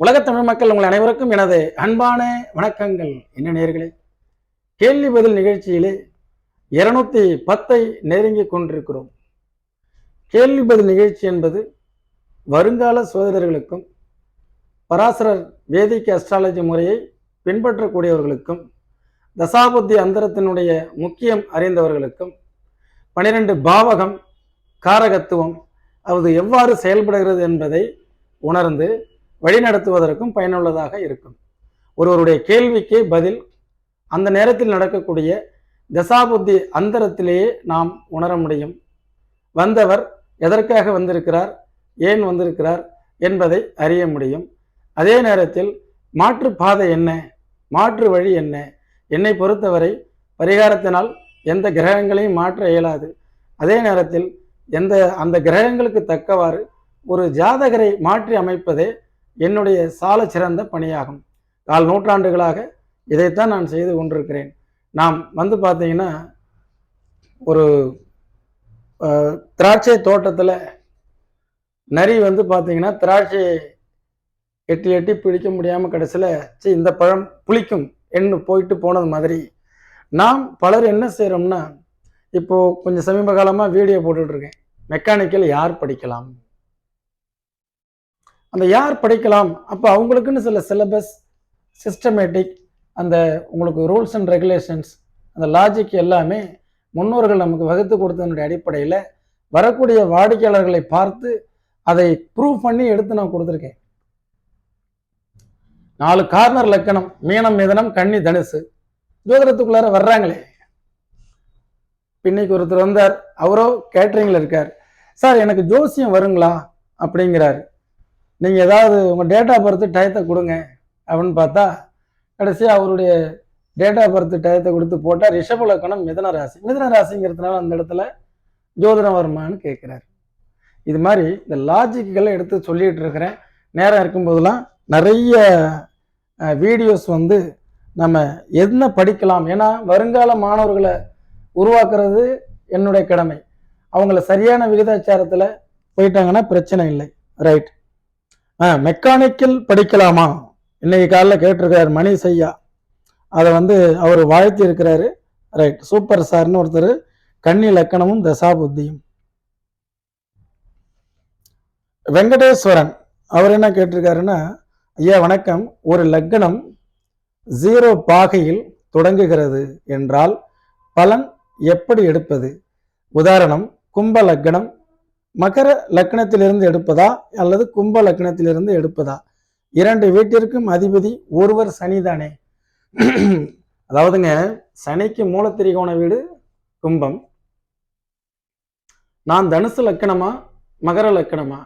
உலகத் தமிழ் மக்கள் உங்கள் அனைவருக்கும் எனது அன்பான வணக்கங்கள். என்ன நேர்களே கேள்வி பதில் நிகழ்ச்சியிலே இருநூத்தி பத்தை நெருங்கி கொண்டிருக்கிறோம். கேள்வி பதில் நிகழ்ச்சி என்பது வருங்கால சோதரர்களுக்கும் பராசரர் வேதிக்கு அஸ்ட்ராலஜி முறையை பின்பற்றக்கூடியவர்களுக்கும் தசாபுத்தி அந்தரத்தினுடைய முக்கியம் அறிந்தவர்களுக்கும் பனிரெண்டு பாவகம் காரகத்துவம் அது எவ்வாறு செயல்படுகிறது என்பதை உணர்ந்து வழிநடத்துவதற்கும் பயனுள்ளதாக இருக்கும். ஒருவருடைய கேள்விக்கு பதில் அந்த நேரத்தில் நடக்கக்கூடிய தசாபுத்தி அந்தரத்திலேயே நாம் உணர முடியும். வந்தவர் எதற்காக வந்திருக்கிறார்? ஏன் வந்திருக்கிறார்? என்பதை அறிய முடியும். அதே நேரத்தில் மாற்று பாதை என்ன? மாற்று வழி என்ன? என்னை பொறுத்தவரை பரிகாரத்தினால் எந்த கிரகங்களையும் மாற்ற இயலாது. அதே நேரத்தில் எந்த அந்த கிரகங்களுக்கு தக்கவாறு ஒரு ஜாதகரை மாற்றி அமைப்பதே என்னுடைய சால சிறந்த பணியாகும். கால் நூற்றாண்டுகளாக இதைத்தான் நான் செய்து கொண்டிருக்கிறேன். நாம் வந்து பார்த்தீங்கன்னா ஒரு திராட்சை தோட்டத்தில் நரி வந்து பார்த்தீங்கன்னா திராட்சையை எட்டி எட்டி பிடிக்க முடியாமல் கடைசியில் சரி இந்த பழம் புளிக்கும் என்று போயிட்டு போனது மாதிரி. நாம் பலர் என்ன செய்கிறோம்னா இப்போ கொஞ்சம் சமீப காலமாக வீடியோ போட்டுட்ருக்கேன் மெக்கானிக்கல் யார் படிக்கலாம்? அந்த யார் படிக்கலாம்? அப்போ அவங்களுக்குன்னு சில சிலபஸ் சிஸ்டமேட்டிக் அந்த உங்களுக்கு ரூல்ஸ் அண்ட் ரெகுலேஷன்ஸ் அந்த லாஜிக் எல்லாமே முன்னோர்கள் நமக்கு வகுத்து கொடுத்ததனுடைய அடிப்படையில் வரக்கூடிய வாடிக்கையாளர்களை பார்த்து அதை ப்ரூவ் பண்ணி எடுத்து நான் கொடுத்துருக்கேன். நாலு கார்னர் லக்கணம் மீனம் மிதனம் கன்னி தனுசு. ஜோதிடத்துக்குள்ளார வர்றாங்களே. இன்னைக்கு ஒருத்தர் வந்தார். அவரோ கேட்ரிங்கில் இருக்கார். சார் எனக்கு ஜோசியம் வருங்களா? அப்படிங்கிறாரு. நீங்கள் ஏதாவது உங்க டேட்டா பர்த் டயத்தை கொடுங்க அப்படின்னு பார்த்தா கடைசியாக அவருடைய டேட்டா பர்த் டயத்தை கொடுத்து போட்டால் ரிஷப லக்கணம் மிதன ராசி. மிதன ராசிங்கிறதுனால அந்த இடத்துல ஜோதிடம் வருமான்னு கேட்குறாரு. இது மாதிரி இந்த லாஜிக்குகளை எடுத்து சொல்லிட்டு இருக்கிறேன். நேரம் இருக்கும்போதெல்லாம் நிறைய வீடியோஸ் வந்து நம்ம என்ன படிக்கலாம்? ஏன்னா வருங்கால மாணவர்களை உருவாக்குறது என்னுடைய கடமை. அவங்கள சரியான விகிதாச்சாரத்தில் போயிட்டாங்கன்னா பிரச்சனை இல்லை. ரைட் மெக்கானிக்கல் படிக்கலாமா? இன்னைக்கு காலைல கேட்டிருக்காரு மணி செய்யா அதை வந்து அவர் வாழ்த்தி இருக்கிறாரு ரைட் சூப்பர் சார்னு ஒருத்தர் கன்னி லக்கணமும் தசாபுத்தியும். வெங்கடேஸ்வரன் அவர் என்ன கேட்டிருக்காருன்னா ஐயா வணக்கம். ஒரு லக்னம் ஜீரோ பாகையில் தொடங்குகிறது என்றால் பலன் எப்படி எடுப்பது? உதாரணம் கும்ப லக்னம் மகர லக்னத்திலிருந்து எடுப்பதா அல்லது கும்ப லக்னத்திலிருந்து எடுப்பதா? இரண்டு வீட்டிற்கும் அதிபதி ஒருவர் சனிதானே. அதாவதுங்க சனிக்கு மூலத்திரிகோண வீடு கும்பம். நான் தனுசு லக்கணமா மகர லக்கணமா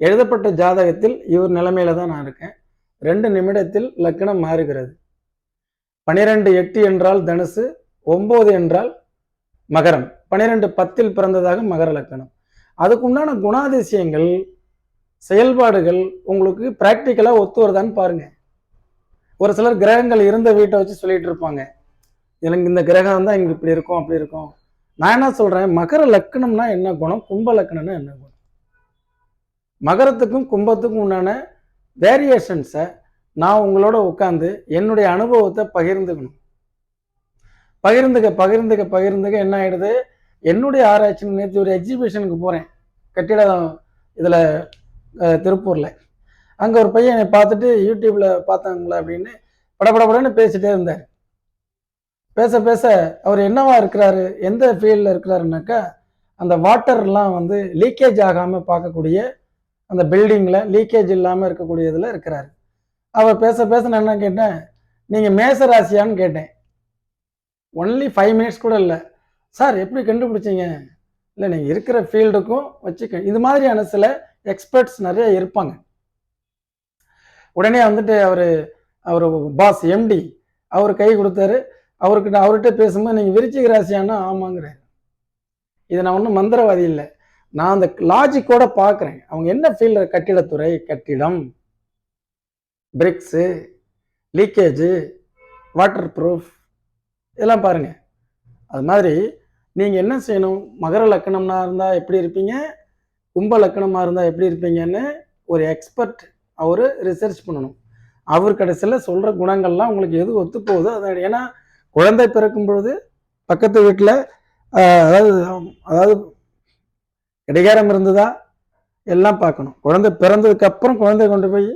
எழுதப்பட்ட ஜாதகத்தில் இவர் நிலைமையில தான் நான் இருக்கேன். ரெண்டு நிமிடத்தில் லக்கணம் மாறுகிறது. பனிரெண்டு எட்டு என்றால் தனுசு ஒம்பது என்றால் மகரம். பனிரெண்டு பத்தில் பிறந்ததாக மகர லக்கணம் அதுக்குண்டான குணாதிசயங்கள் செயல்பாடுகள் உங்களுக்கு ப்ராக்டிக்கலாக ஒத்து வருதான்னு பாருங்க. ஒரு சிலர் கிரகங்கள் இருந்த வீட்டை வச்சு சொல்லிட்டு இருப்பாங்க. எனக்கு இந்த கிரகம் தான் இங்கே இப்படி இருக்கும் அப்படி இருக்கும். நான் என்ன சொல்றேன்? மகர லக்கணம்னா என்ன குணம்? கும்ப லக்கணம்னா என்ன குணம்? மகரத்துக்கும் கும்பத்துக்கும் உண்டான வேரியேஷன்ஸை நான் உங்களோட உட்காந்து என்னுடைய அனுபவத்தை பகிர்ந்துக்கணும். பகிர்ந்துக்க பகிர்ந்துக்க பகிர்ந்துக்க என்ன ஆயிடுது? என்னுடைய ஆராய்ச்சி நேற்று ஒரு எக்ஸிபிஷனுக்கு போகிறேன் கட்டிடம் இதில் திருப்பூரில். அங்கே ஒரு பையன் என்னை பார்த்துட்டு யூடியூப்பில் பார்த்தாங்களா? அப்படின்னு படப்படப்படன்னு பேசிட்டே இருந்தார். பேச பேச அவர் என்னவா இருக்கிறாரு எந்த ஃபீல்டில் இருக்கிறாருனாக்கா அந்த வாட்டர்லாம் வந்து லீக்கேஜ் ஆகாமல் பார்க்கக்கூடிய அந்த பில்டிங்கில் லீக்கேஜ் இல்லாமல் இருக்கக்கூடியதில் இருக்கிறாரு. அவர் பேச பேச நான் என்ன கேட்டேன் நீங்கள் மேச ராசியான்னு கேட்டேன். ஒன்லி ஃபைவ் மினிட்ஸ் கூட இல்லை. சார் எப்படி கண்டுபிடிச்சிங்க? இல்லை நீங்கள் இருக்கிற ஃபீல்டுக்கும் வச்சுக்க இது மாதிரியான சில எக்ஸ்பர்ட்ஸ் நிறைய இருப்பாங்க. உடனே வந்துட்டு அவர் அவர் பாஸ் எம்டி அவர் கை கொடுத்தாரு. அவர்கிட்ட அவர்கிட்ட பேசும்போது நீங்கள் விரிச்சிக ராசியானா ஆமாங்கிறாரு. இது நான் ஒன்றும் மந்திரவாதி இல்லை. நான் அந்த லாஜிக்கோட பார்க்குறேன் அவங்க என்ன ஃபீல்டில் கட்டிடத்துறை கட்டிடம் பிரிக்ஸு லீக்கேஜு வாட்டர் ப்ரூஃப் இதெல்லாம் பாருங்கள் அது மாதிரி நீங்கள் என்ன செய்யணும்? மகர லக்கணம்னா இருந்தால் எப்படி இருப்பீங்க? கும்ப லக்கணமாக இருந்தால் எப்படி இருப்பீங்கன்னு ஒரு எக்ஸ்பர்ட் அவர் ரிசர்ச் பண்ணணும். அவர் கடைசியில் சொல்கிற குணங்கள்லாம் உங்களுக்கு எது ஒத்து போகுதோ அது ஏன்னா குழந்தை பிறக்கும் பொழுது பக்கத்து வீட்டில் அதாவது அதாவது கடிகாரம் இருந்ததா? எல்லாம் பார்க்கணும். குழந்தை பிறந்ததுக்கப்புறம் குழந்தை கொண்டு போய்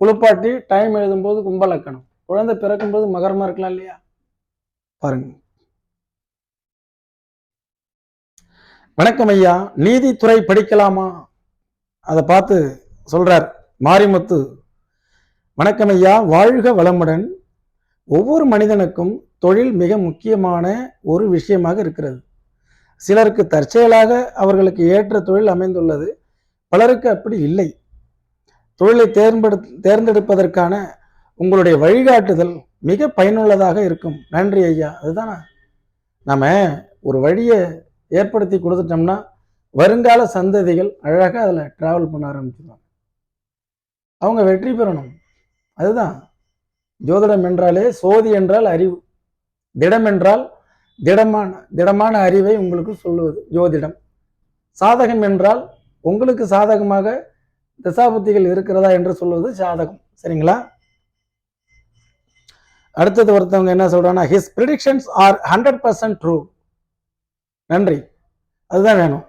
குளிப்பாட்டி டைம் எழுதும்போது கும்பலக்கணும் குழந்தை பிறக்கும்போது மகரமாக இருக்கலாம் இல்லையா? பாருங்கள் வணக்கம் ஐயா. நீதித்துறை படிக்கலாமா? அதை பார்த்து சொல்கிறார் மாரிமுத்து. வணக்கம் ஐயா. வாழ்க வளமுடன். ஒவ்வொரு மனிதனுக்கும் தொழில் மிக முக்கியமான ஒரு விஷயமாக இருக்கிறது. சிலருக்கு தற்செயலாக அவர்களுக்கு ஏற்ற தொழில் அமைந்துள்ளது. பலருக்கு அப்படி இல்லை. தொழிலை தேர்ந்தெடு தேர்ந்தெடுப்பதற்கான உங்களுடைய வழிகாட்டுதல் மிக பயனுள்ளதாக இருக்கும். நன்றி ஐயா. அதுதானா? நம்ம ஒரு வழியை ஏற்படுத்தி கொடுத்துட்டோம்னா வருங்கால சந்ததிகள் அழகாக அதில் ட்ராவல் பண்ண ஆரம்பிச்சிருவாங்க. அவங்க வெற்றி பெறணும். அதுதான். ஜோதிடம் என்றாலே சோதி என்றால் அறிவு. திடம் என்றால் திடமான திடமான அறிவை உங்களுக்கு சொல்லுவது ஜோதிடம். சாதகம் என்றால் உங்களுக்கு சாதகமாக திசாபுத்திகள் இருக்கிறதா என்று சொல்வது சாதகம். சரிங்களா? அடுத்தது ஒருத்தவங்க என்ன சொல்கிறாங்கன்னா his predictions are hundred percent true நன்றி. அதுதான் வேணும்.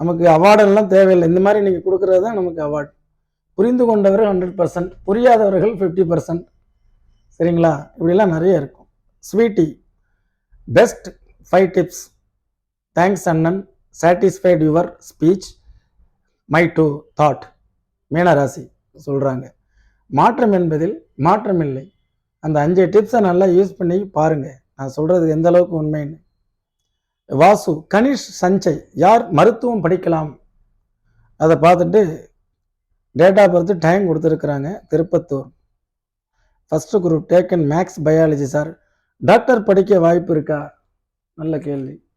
நமக்கு அவார்டெல்லாம் தேவையில்லை. இந்த மாதிரி நீங்கள் கொடுக்குறது தான் நமக்கு அவார்டு புரிந்து கொண்டவர்கள் ஹண்ட்ரட் பர்சன்ட் புரியாதவர்கள் ஃபிஃப்டி பர்சன்ட் சரிங்களா? இப்படிலாம் நிறைய இருக்கும். Sweety best five tips thanks அண்ணன். Satisfied your speech my to thought மீனராசி சொல்கிறாங்க மாற்றம் என்பதில் மாற்றம் இல்லை அந்த அஞ்சு டிப்ஸை நல்லா யூஸ் பண்ணி பாருங்கள் நான் சொல்கிறது எந்த அளவுக்கு உண்மைன்னு. வாசு கனிஷ் சஞ்சய் யார் மருத்துவம் படிக்கலாம்? அதை பார்த்துட்டு டேட் ஆஃப் பர்த் டைம் கொடுத்துருக்குறாங்க Tirupattur. First group taken maths biology sir doctor படிக்க வாய்ப்பு இருக்கா? நல்ல கேள்வி.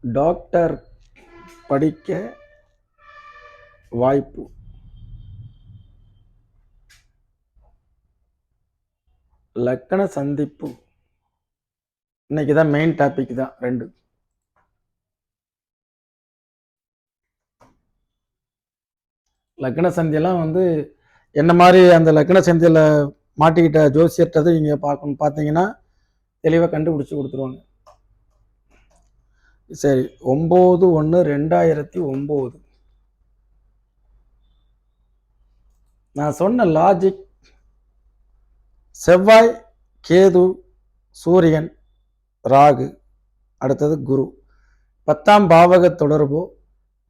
டாக்டர் படிக்க வாய்ப்பு. லக்கண சந்திப்பு. இன்னைக்கு தான் மெயின் டாபிக் தான் ரெண்டு. லக்ன சந்தியெல்லாம் வந்து என்ன மாதிரி அந்த லக்ன சந்தியில் மாட்டிக்கிட்ட ஜோசியர்கிட்ட நீங்கள் பார்க்கணும். பார்த்தீங்கன்னா தெளிவாக கண்டுபிடிச்சி கொடுத்துருவாங்க. சரி ஒம்பது ஒன்று ரெண்டாயிரத்தி ஒம்பது. நான் சொன்ன லாஜிக் செவ்வாய் கேது சூரியன் ராகு அடுத்தது குரு. பத்தாம் பாவக தொடர்போ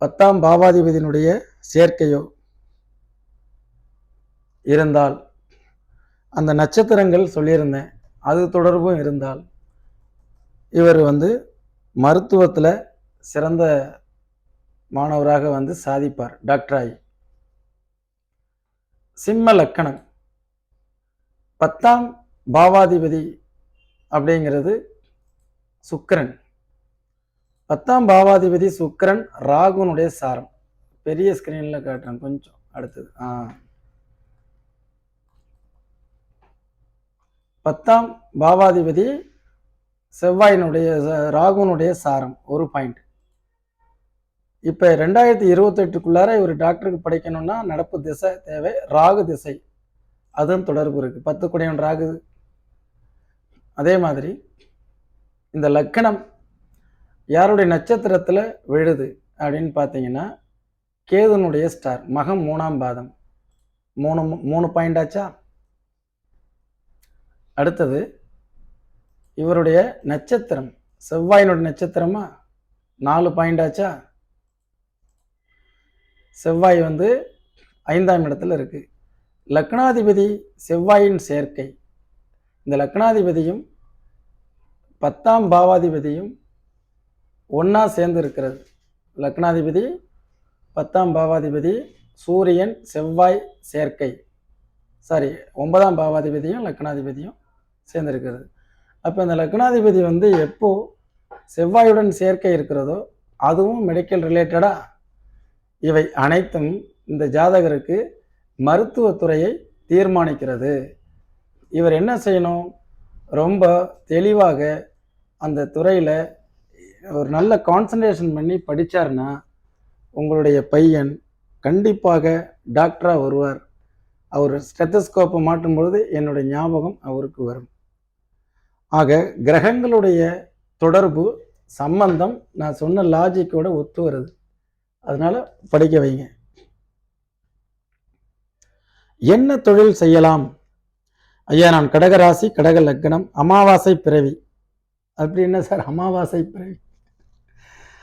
பத்தாம் பாவாதிபதியினுடைய சேர்க்கையோ இருந்தால் அந்த நட்சத்திரங்கள் சொல்லியிருந்தேன். அது தொடர்பும் இருந்தால் இவர் வந்து மருத்துவத்தில் சிறந்த மாணவராக வந்து சாதிப்பார் டாக்டர் ஆகி சிம்ம லக்கணம். பத்தாம் பாவாதிபதி அப்படிங்கிறது சுக்கரன். பத்தாம் பாவாதிபதி சுக்கரன் ராகுனுடைய சாரம். பெரிய ஸ்கிரீனில் காட்டுறேன் கொஞ்சம் அடுத்தது. ஆ. பத்தாம் பாவாதிபதி செவ்வாயினுடைய ராகுனுடைய சாரம் ஒரு பாயிண்ட் இப்போ ரெண்டாயிரத்தி இருபத்தெட்டுக்குள்ளார இவர் டாக்டருக்கு படிக்கணும்னா நடப்பு திசை தேவை ராகு திசை. அதுவும் தொடர்பு இருக்குது பத்து கூடை ஒன்று ஆகுது அதே மாதிரி இந்த லக்கணம் யாருடைய நட்சத்திரத்தில் விழுது அப்படின்னு பார்த்தீங்கன்னா கேதுனுடைய ஸ்டார் மகம் மூணாம் பாதம். மூணு மூணு பாயிண்ட் ஆச்சா? அடுத்தது இவருடைய நட்சத்திரம் செவ்வாயினுடைய நட்சத்திரமா? நாலு பாயிண்ட் ஆச்சா? செவ்வாய் வந்து ஐந்தாம் இடத்துல இருக்குது லக்னாதிபதி செவ்வாயின் சேர்க்கை. இந்த லக்னாதிபதியும் பத்தாம் பாவாதிபதியும் ஒன்றா சேர்ந்து இருக்கிறது. லக்னாதிபதி பத்தாம் பாவாதிபதி சூரியன் செவ்வாய் சேர்க்கை. சாரி ஒன்பதாம் பாவாதிபதியும் லக்னாதிபதியும் சேர்ந்திருக்கிறது அப்போ இந்த லக்னாதிபதி வந்து எப்போ செவ்வாயுடன் சேர்க்கை இருக்கிறதோ அதுவும் மெடிக்கல் ரிலேட்டடாக இவை அனைத்தும் இந்த ஜாதகருக்கு மருத்துவத்துறையை தீர்மானிக்கிறது. இவர் என்ன செய்யணும்? ரொம்ப தெளிவாக அந்த துறையில் ஒரு நல்ல கான்சன்ட்ரேஷன் பண்ணி படித்தாருன்னா உங்களுடைய பையன் கண்டிப்பாக டாக்டராக வருவார். அவர் ஸ்டெத்தஸ்கோப்பை மாட்டும் பொழுது என்னுடைய ஞாபகம் அவருக்கு வரும். ஆக கிரகங்களுடைய தொடர்பு சம்பந்தம் நான் சொன்ன லாஜிக்கோட ஒத்து வருது. அதனால் படிக்க வைங்க. என்ன தொழில் செய்யலாம்? ஐயா நான் கடகராசி கடக லக்னம் அமாவாசை பிறவி. அப்படி என்ன சார்? அமாவாசை பிறவி.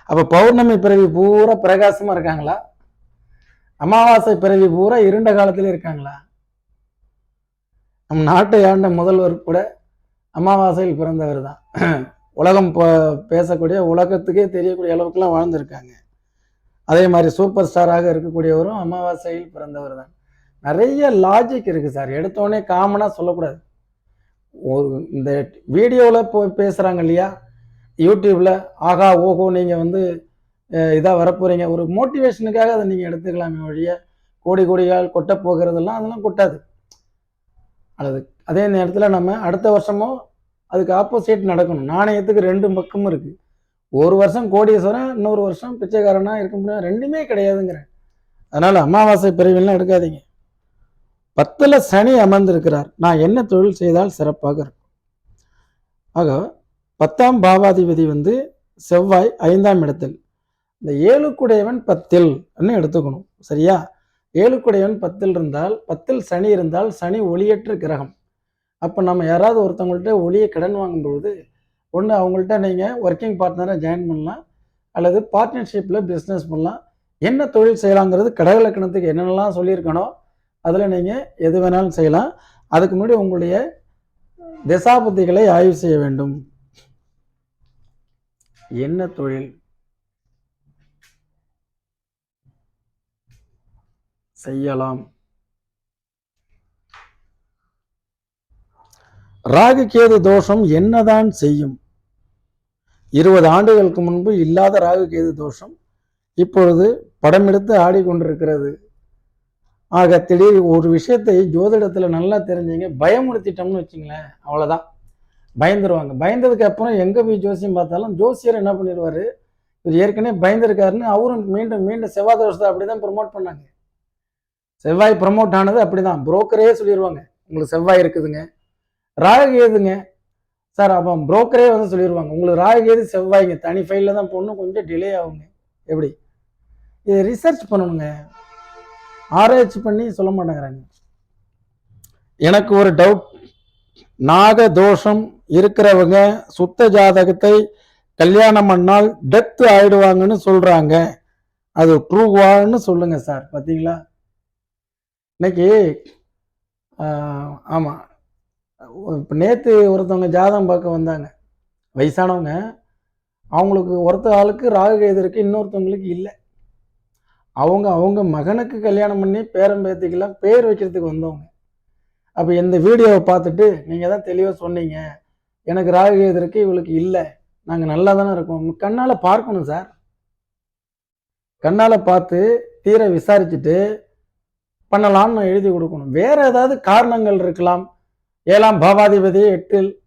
அப்போ பௌர்ணமி பிறவி பூரா பிரகாசமா இருக்காங்களா? அமாவாசை பிறவி பூரா இருண்ட காலத்துல இருக்காங்களா? நம் நாட்டை ஆண்ட முதல்வர் கூட அமாவாசையில் பிறந்தவர் தான். உலகம் பேசக்கூடிய உலகத்துக்கே தெரியக்கூடிய அளவுக்குலாம் வாழ்ந்திருக்காங்க. அதே மாதிரி சூப்பர் ஸ்டாராக இருக்கக்கூடியவரும் அமாவாசையில் பிறந்தவர் தான். நிறைய லாஜிக் இருக்குது சார் எடுத்தோடனே காமனாக சொல்லக்கூடாது. ஒரு இந்த வீடியோவில் இப்போ பேசுகிறாங்க இல்லையா? யூடியூப்பில் ஆகா ஓஹோ நீங்கள் வந்து இதாக வரப்போகிறீங்க ஒரு மோட்டிவேஷனுக்காக அதை நீங்கள் எடுத்துக்கலாமே ஒழிய கோடி கோடிகள் கொட்ட போகிறதெல்லாம் அதெல்லாம் கொட்டாது. அல்லது அதே நேரத்தில் நம்ம அடுத்த வருஷமும் அதுக்கு ஆப்போசிட் நடக்கணும். நாணயத்துக்கு ரெண்டு பக்கமும் இருக்குது ஒரு வருஷம் கோடீஸ்வரன் இன்னொரு வருஷம் பிச்சைக்காரனாக இருக்க முடியாது. ரெண்டுமே கிடையாதுங்கிறேன் அதனால் அமாவாசை பிரிவிலாம் எடுக்காதீங்க. பத்தில் சனி அமர்ந்திருக்கிறார். நான் என்ன தொழில் செய்தால் சிறப்பாக இருக்கும்? ஆக பத்தாம் பாவாதிபதி வந்து செவ்வாய் ஐந்தாம் இடத்தில். இந்த ஏழுக்குடையவன் பத்தில் எடுத்துக்கணும். சரியா? ஏழுக்குடையவன் பத்தில் இருந்தால் பத்தில் சனி இருந்தால் சனி ஒளியற்ற கிரகம். அப்போ நம்ம யாராவது ஒருத்தவங்கள்ட்ட ஒளியை கடன் வாங்கும்பொழுது ஒன்று அவங்கள்ட்ட நீங்கள் ஒர்க்கிங் பார்ட்னராக ஜாயின் பண்ணலாம். அல்லது பார்ட்னர்ஷிப்பில் பிஸ்னஸ் பண்ணலாம். என்ன தொழில் செய்யலாங்கிறது கடகலக்கணத்துக்கு என்னென்னலாம் சொல்லியிருக்கணும்? அதில் நீங்கள் எது வேணாலும் செய்யலாம். அதுக்கு முன்னாடி உங்களுடைய திசாபுத்திகளை ஆய்வு செய்ய வேண்டும். என்ன தொழில்? செய்யலாம். ராகு கேது தோஷம் என்னதான் செய்யும்? இருபது ஆண்டுகளுக்கு முன்பு இல்லாத ராகு கேது தோஷம் இப்பொழுது படம் எடுத்து ஆடிக்கொண்டிருக்கிறது. ஆக திடீர் ஒரு விஷயத்தை ஜோதிடத்தில் நல்லா தெரிஞ்சீங்க. பயமுறுத்திட்டோம்னு வச்சுங்களேன் அவ்வளோதான் பயந்துருவாங்க. பயந்ததுக்கு அப்புறம் எங்கே போய் ஜோசியம் பார்த்தாலும் ஜோசியர் என்ன பண்ணிடுவார்? இவர் ஏற்கனவே பயந்துருக்காருன்னு அவரும் மீண்டும் மீண்டும் செவ்வாய் தோஷத்தை அப்படிதான் ப்ரொமோட் பண்ணாங்க. செவ்வாய் ப்ரொமோட் ஆனது அப்படிதான். புரோக்கரே சொல்லிடுவாங்க உங்களுக்கு செவ்வாய் இருக்குதுங்க. ராகு ஏதுங்க சார் அப்போ புரோக்கரே வந்து சொல்லிடுவாங்க உங்களுக்கு ராகு ஏது செவ்வாய்ங்க. தனி ஃபைலில் தான் போடணும். கொஞ்சம் டிலே ஆகுங்க. எப்படி? இதை ரிசர்ச் பண்ணணுங்க. ஆராய்ச்சி பண்ணி சொல்ல மாட்டேங்கிறாங்க. எனக்கு ஒரு டவுட் நாக தோஷம் இருக்கிறவங்க சுத்த ஜாதகத்தை கல்யாணம் பண்ணால் டெத் ஆயிடுவாங்கன்னு சொல்றாங்க. அது ட்ரூவான்னு சொல்லுங்க சார் பார்த்தீங்களா இன்னைக்கு ஆமாம் ஆமா. இப்போ நேற்று ஒருத்தவங்க ஜாதகம் பார்க்க வந்தாங்க. வயசானவங்க. அவங்களுக்கு ஒருத்த ஆளுக்கு ராகு கேது இருக்கு இன்னொருத்தவங்களுக்கு இல்லை. அவங்க அவங்க மகனுக்கு கல்யாணம் பண்ணி பேரன் பேத்திக்கெல்லாம் பேர் வைக்கிறதுக்கு வந்தவங்க. அப்போ இந்த வீடியோவை பார்த்துட்டு நீங்கள் தான் தெளிவாக சொன்னீங்க. எனக்கு ராகு கேது இவளுக்கு இல்லை. நாங்கள் நல்லா தானே இருக்கோம். கண்ணால் பார்க்கணும் சார். கண்ணால் பார்த்து தீர விசாரிச்சுட்டு பண்ணலாம்னு நான் எழுதி கொடுக்கணும். வேற ஏதாவது காரணங்கள் இருக்கலாம். ஏழாம் பாவாதிபதி எட்டில்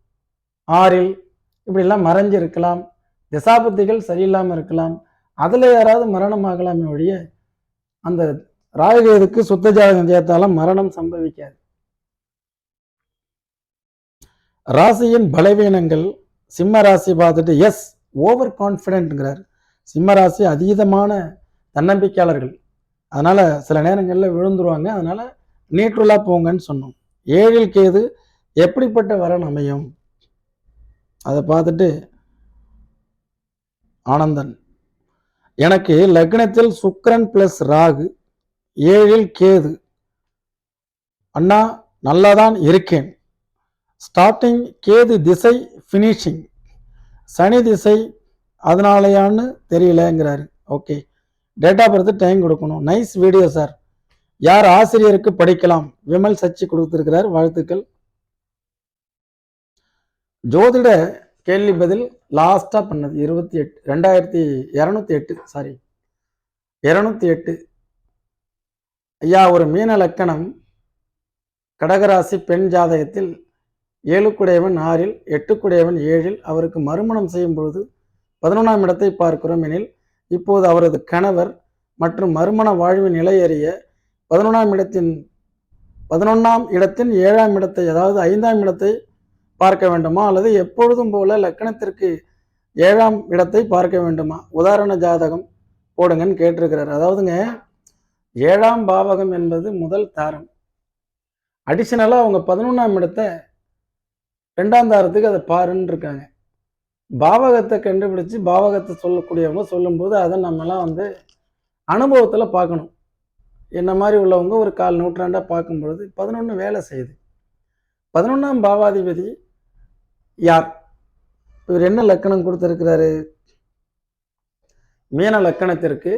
ஆறில் இப்படிலாம் மறைஞ்சிருக்கலாம். திசாபத்திகள் சரியில்லாமல் இருக்கலாம். அதில் யாராவது மரணம் ஆகலாமே ஒழிய அந்த ராகுகேதுக்கு சுத்த ஜாதகம் சேர்த்தாலும் மரணம் சம்பவிக்காது. ராசியின் பலவீனங்கள் சிம்ம ராசி பார்த்துட்டு எஸ் ஓவர் கான்ஃபிடென்ட்ங்கிறார் சிம்ம ராசி அதீதமான தன்னம்பிக்கையாளர்கள். அதனால சில நேரங்களில் விழுந்துருவாங்க. அதனால நீற்றுலா போங்கன்னு சொன்னோம். ஏழில் கேது எப்படிப்பட்ட வரன் அமையும்? அதை பார்த்துட்டு ஆனந்தன். எனக்கு லக்னத்தில் சுக்கரன் பிளஸ் ராகு ஏழில் கேது. அண்ணா நல்லாதான் இருக்கேன். ஸ்டார்டிங் கேது திசை ஃபினிஷிங் சனி திசை அதனாலயான்னு தெரியலங்கிறாரு. Okay date of birth time கொடுக்கணும். நைஸ் வீடியோ சார் யார் ஆசிரியருக்கு படிக்கலாம்? விமல் சச்சி கொடுத்துருக்கிறார். வாழ்த்துக்கள். ஜோதிட கேள்வி பதில் லாஸ்டா பண்ணது இருபத்தி எட்டு ரெண்டாயிரத்தி இரநூத்தி எட்டு சாரி இரநூத்தி எட்டு. ஐயா ஒரு மீன லக்கணம் கடகராசி பெண் ஜாதகத்தில் ஏழுக்குடையவன் ஆறில் எட்டுக்குடையவன் ஏழில் அவருக்கு மறுமணம் செய்யும் பொழுது பதினொன்றாம் இடத்தை பார்க்கிறோம் எனில் இப்போது அவரது கணவர் மற்றும் மறுமண வாழ்வின் நிலை அறிய பதினொன்றாம் இடத்தின் பதினொன்றாம் இடத்தின் ஏழாம் இடத்தை அதாவது ஐந்தாம் இடத்தை பார்க்க வேண்டுமா? அல்லது எப்பொழுதும் போல லக்கணத்திற்கு ஏழாம் இடத்தை பார்க்க வேண்டுமா? உதாரண ஜாதகம் போடுங்கன்னு கேட்டிருக்கிறார். அதாவதுங்க ஏழாம் பாவகம் என்பது முதல் தாரம். அடிஷனலாக அவங்க பதினொன்றாம் இடத்தை ரெண்டாம் தாரத்துக்கு அதை பாருன்னு இருக்காங்க. பாவகத்தை கண்டுபிடிச்சு பாவகத்தை சொல்லக்கூடியவங்க சொல்லும்போது அதை நம்மலாம் வந்து அனுபவத்தில் பார்க்கணும். என்ன மாதிரி உள்ளவங்க ஒரு கால் நூற்றாண்டாக பார்க்கும்பொழுது பதினொன்று வேலை செய்யுது. பதினொன்றாம் பாவாதிபதி யார்? இவர் என்ன லக்கணம் கொடுத்துருக்கிறாரு? மீன லக்கணத்திற்கு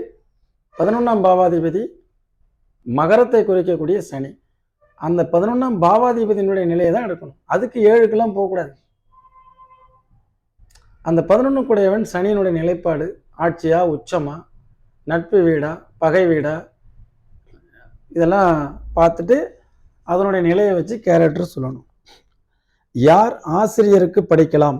பதினொன்றாம் பாவாதிபதி மகரத்தை குறைக்கக்கூடிய சனி. அந்த பதினொன்றாம் பாவாதிபதியினுடைய நிலையை தான் எடுக்கணும். அதுக்கு ஏழுக்கெல்லாம் போகக்கூடாது. அந்த பதினொன்று கூடையவன் சனியினுடைய நிலைப்பாடு ஆட்சியா உச்சமா நட்பு வீடா பகை வீடா? இதெல்லாம் பார்த்துட்டு அதனுடைய நிலையை வச்சு கேரக்டர் சொல்லணும். யார் ஆசிரியருக்கு படிக்கலாம்?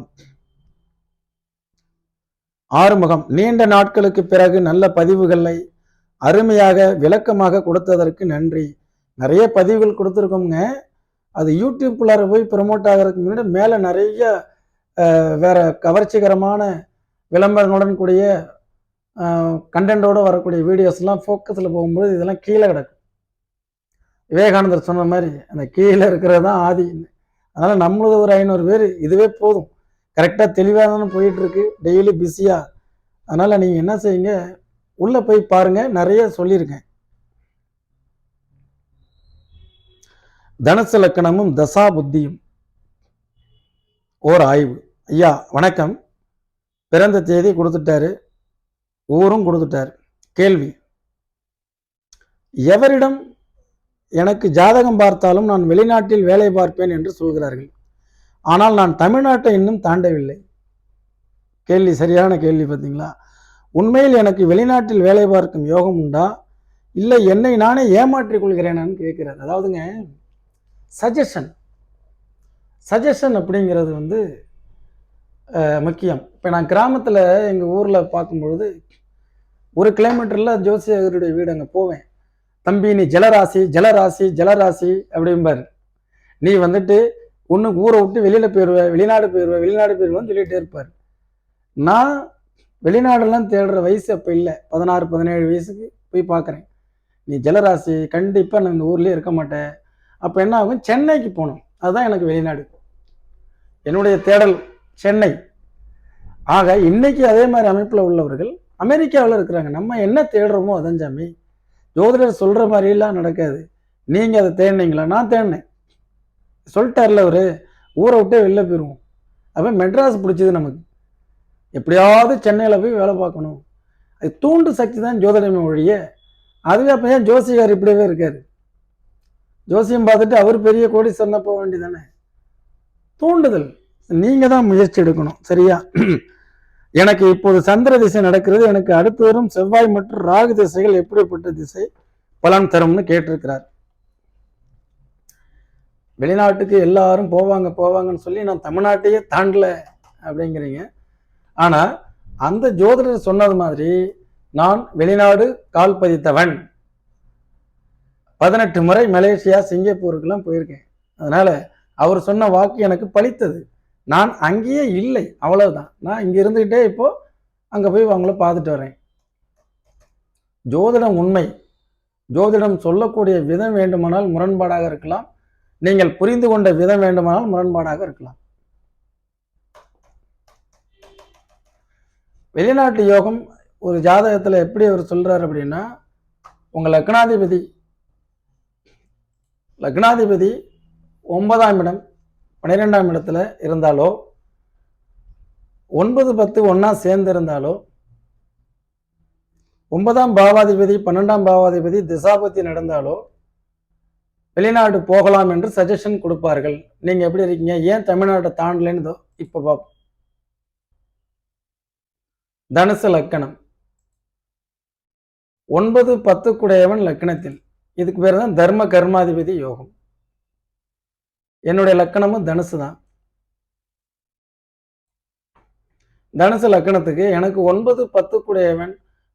ஆறுமுகம். நீண்ட நாட்களுக்கு பிறகு நல்ல பதிவுகளை அருமையாக விளக்கமாக கொடுத்ததற்கு நன்றி. நிறைய பதிவுகள் கொடுத்துருக்கோங்க அது யூடியூப்குள்ளார போய் ப்ரமோட் ஆகிறதுக்கு முன்னாடி மேலே நிறைய வேற கவர்ச்சிகரமான விளம்பரங்களுடன் கூடிய கண்டென்ட்டோடு வரக்கூடிய வீடியோஸ்லாம் ஃபோக்கஸில் போகும்போது இதெல்லாம் கீழே கிடக்கும். விவேகானந்தர் சொன்ன மாதிரி அந்த கீழே இருக்கிறது தான் ஆதி. அதனால் நம்மளது ஒரு ஐநூறு பேர் இதுவே போதும். கரெக்டாக தெளிவாக தானே போயிட்டுருக்கு. டெய்லி பிஸியாக அதனால் நீங்கள் என்ன செய்யுங்க? உள்ளே போய் பாருங்க. நிறைய சொல்லியிருக்கேன். தனுசு லக்கணமும் தசா புத்தியும். ஓர் ஆய்வு. ஐயா வணக்கம். பிறந்த தேதி கொடுத்துட்டாரு. ஊரும் கொடுத்துட்டாரு. கேள்வி. எவரிடம் எனக்கு ஜாதகம் பார்த்தாலும் நான் வெளிநாட்டில் வேலை பார்ப்பேன் என்று சொல்கிறார்கள். ஆனால் நான் தமிழ்நாட்டை இன்னும் தாண்டவில்லை. கேள்வி சரியான கேள்வி பார்த்தீங்களா? உண்மையில் எனக்கு வெளிநாட்டில் வேலை பார்க்கும் யோகம் உண்டா? இல்லை என்னை நானே ஏமாற்றிக் கொள்கிறேனான்னு கேட்கிறார். அதாவதுங்க சஜஷன் சஜஷன் அப்படிங்கிறது வந்து முக்கியம். இப்போ நான் கிராமத்தில் எங்கள் ஊரில் பார்க்கும்பொழுது ஒரு கிலோமீட்டரில் ஜோசியகருடைய வீடு அங்கே போவேன். தம்பி நீ ஜலராசி ஜலராசி ஜலராசி அப்படிம்பார். நீ வந்துட்டு ஒன்று ஊரை விட்டு வெளியில் போயிடுவ வெளிநாடு போயிடுவ வெளிநாடு போயிடுவேன்னு சொல்லிகிட்டே இருப்பார். நான் வெளிநாடெல்லாம் தேடுற வயசு அப்போ இல்லை. பதினாறு பதினேழு வயசுக்கு போய் பார்க்குறேன் நீ ஜலராசி கண்டிப்பாக நான் இந்த ஊர்லேயே இருக்க மாட்டேன். அப்போ என்ன ஆகும்? சென்னைக்கு போகணும். அதுதான் எனக்கு வெளிநாடு. என்னுடைய தேடல் சென்னை. ஆக இன்னைக்கு அதே மாதிரி அமைப்பில் உள்ளவர்கள் அமெரிக்காவில் இருக்கிறாங்க. நம்ம என்ன தேடுறோமோ அதான் சாமி. ஜோதிடர் சொல்கிற மாதிரிலாம் நடக்காது. நீங்கள் அதை தேடினீங்களா? நான் தேடினேன். சொல்லிட்டார்ல அவரு ஊரை விட்டே வெளில போயிடுவோம் அப்போ மெட்ராஸ் பிடிச்சது நமக்கு. எப்படியாவது சென்னையில் போய் வேலை பார்க்கணும். அது தூண்டு சக்தி தான் ஜோதிடமே ஒழிய அதுவே அப்போ ஏன் ஜோசிகார் இப்படியே இருக்கார்? ஜோசியம் பார்த்துட்டு அவர் பெரிய கோடி சொன்ன போக வேண்டியதானே தூண்டுதல். நீங்கள் தான் முயற்சி எடுக்கணும். சரியா? எனக்கு இப்போது சந்திர திசை நடக்கிறது. எனக்கு அடுத்து வரும் செவ்வாய் மற்றும் ராகு திசைகள் எப்படிப்பட்ட திசை பலன் தரும்னு கேட்டிருக்கிறார். வெளிநாட்டுக்கு எல்லாரும் போவாங்க போவாங்கன்னு சொல்லி நான் தமிழ்நாட்டையே தாண்டல அப்படிங்கிறீங்க. ஆனால் அந்த ஜோதிடர் சொன்னது மாதிரி நான் வெளிநாடு கால் பதித்தவன். பதினெட்டு முறை மலேசியா சிங்கப்பூருக்கெல்லாம் போயிருக்கேன். அதனால அவர் சொன்ன வாக்கு எனக்கு பலித்தது நான் அங்கேயே இல்லை அவ்வளவுதான். நான் இங்க இருந்துகிட்டே இப்போ அங்க போய் அவங்கள பார்த்துட்டு வரேன். ஜோதிடம் உண்மை. ஜோதிடம் சொல்லக்கூடிய விதம் வேண்டுமானால் முரண்பாடாக இருக்கலாம். நீங்கள் புரிந்து கொண்ட விதம் வேண்டுமானால் முரண்பாடாக இருக்கலாம். வெளிநாட்டு யோகம் ஒரு ஜாதகத்தில் எப்படி அவர் சொல்றாரு அப்படின்னா உங்கள் லக்னாதிபதி லக்னாதிபதி ஒன்பதாம் இடம் பன்னிரெண்டாம் இடத்துல இருந்தாலோ ஒன்பது பத்து ஒன்றா சேர்ந்து இருந்தாலோ ஒன்பதாம் பாவாதிபதி பன்னெண்டாம் பாவாதிபதி திசாபத்தி நடந்தாலோ வெளிநாடு போகலாம் என்று சஜஷன் கொடுப்பார்கள். நீங்கள் எப்படி இருக்கீங்க? ஏன் தமிழ்நாட்டை தாண்டலன்னு இப்போ பார்ப்போம் தனுசு லக்கணம். ஒன்பது பத்துக்குடையவன் லக்கணத்தில். இதுக்கு பேர் தான் தர்ம கர்மாதிபதி யோகம். என்னுடைய லக்கணமும் தனுசு தான். தனுசு லக்கணத்துக்கு எனக்கு ஒன்பது பத்து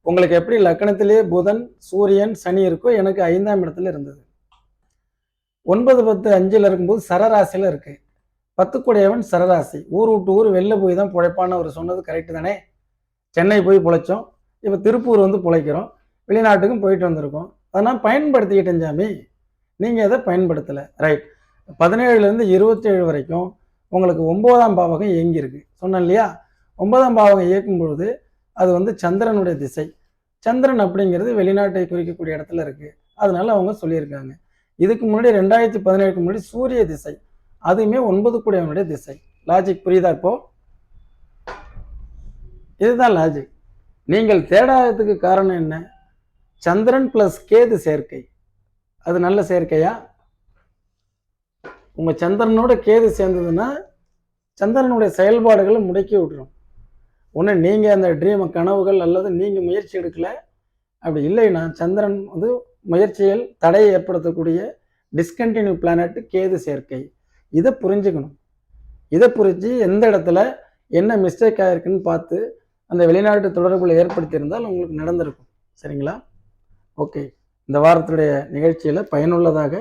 உங்களுக்கு எப்படி லக்கணத்திலே புதன் சூரியன் சனி இருக்கோ எனக்கு ஐந்தாம் இடத்துல இருந்தது. ஒன்பது பத்து அஞ்சில் இருக்கும்போது சரராசியில் இருக்கு. பத்து சரராசி. ஊர் விட்டு ஊர் வெளில போய் தான் பிழைப்பான்னு அவர் சொன்னது கரெக்டு தானே? சென்னை போய் பிழைச்சோம். இப்போ திருப்பூர் வந்து பிழைக்கிறோம். வெளிநாட்டுக்கும் போயிட்டு வந்திருக்கோம். அதனால் பயன்படுத்திக்கிட்டேன் சாமி. நீங்கள் அதை பயன்படுத்தலை? ரைட் பதினேழுலேருந்து இருபத்தேழு வரைக்கும் உங்களுக்கு ஒன்பதாம் பாவகம் இயங்கியிருக்கு. சொன்னேன் இல்லையா? ஒன்பதாம் பாவகம் இயக்கும் பொழுது அது வந்து சந்திரனுடைய திசை. சந்திரன் அப்படிங்கிறது வெளிநாட்டை குறிக்கக்கூடிய இடத்துல இருக்குது அதனால அவங்க சொல்லியிருக்காங்க. இதுக்கு முன்னாடி ரெண்டாயிரத்தி பதினேழுக்கு முன்னாடி சூரிய திசை. அதுவுமே ஒன்பது கூடியவனுடைய திசை. லாஜிக் புரியுதா இப்போ? இதுதான் லாஜிக் நீங்கள் தேடாததுக்கு காரணம் என்ன? சந்திரன் பிளஸ் கேது சேர்க்கை. அது நல்ல சேர்க்கையா? உங்கள் சந்திரனோட கேது சேர்ந்ததுன்னா சந்திரனுடைய செயல்பாடுகளை முடக்கி விட்டுரும். ஒன்று நீங்கள் அந்த ட்ரீமை கனவுகள் அல்லது நீங்கள் முயற்சி எடுக்கலை. அப்படி இல்லைன்னா சந்திரன் வந்து முயற்சியில் தடையை ஏற்படுத்தக்கூடிய டிஸ்கண்டினியூ பிளானட் கேது சேர்க்கை. இதை புரிஞ்சுக்கணும். இதை புரிஞ்சு எந்த இடத்துல என்ன மிஸ்டேக் ஆகிருக்குன்னு பார்த்து அந்த வெளிநாட்டு தொடர்புகளை ஏற்படுத்தியிருந்தால் உங்களுக்கு நடந்திருக்கும். சரிங்களா? ஓகே இந்த வாரத்துடைய நிகழ்ச்சியில் பயனுள்ளதாக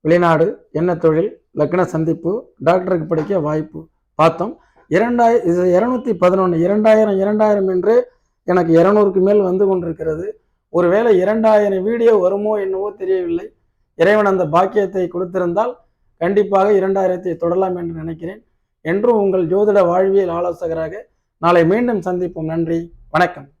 வெளிநாடு என்ன தொழில் லக்ன சந்திப்பு டாக்டருக்கு படிக்க வாய்ப்பு. பார்த்தோம். இரண்டாயிர இது இரநூத்தி பதினொன்று இரண்டாயிரம் இரண்டாயிரம் என்று எனக்கு இரநூறுக்கு மேல் வந்து கொண்டிருக்கிறது. ஒருவேளை இரண்டாயிரம் வீடியோ வருமோ என்னவோ தெரியவில்லை. இறைவன் அந்த பாக்கியத்தை கொடுத்திருந்தால் கண்டிப்பாக இரண்டாயிரத்தை தொடரலாம் என்று நினைக்கிறேன். என்றும் உங்கள் ஜோதிட வாழ்வியல் ஆலோசகராக நாளை மீண்டும் சந்திப்போம். நன்றி. வணக்கம்.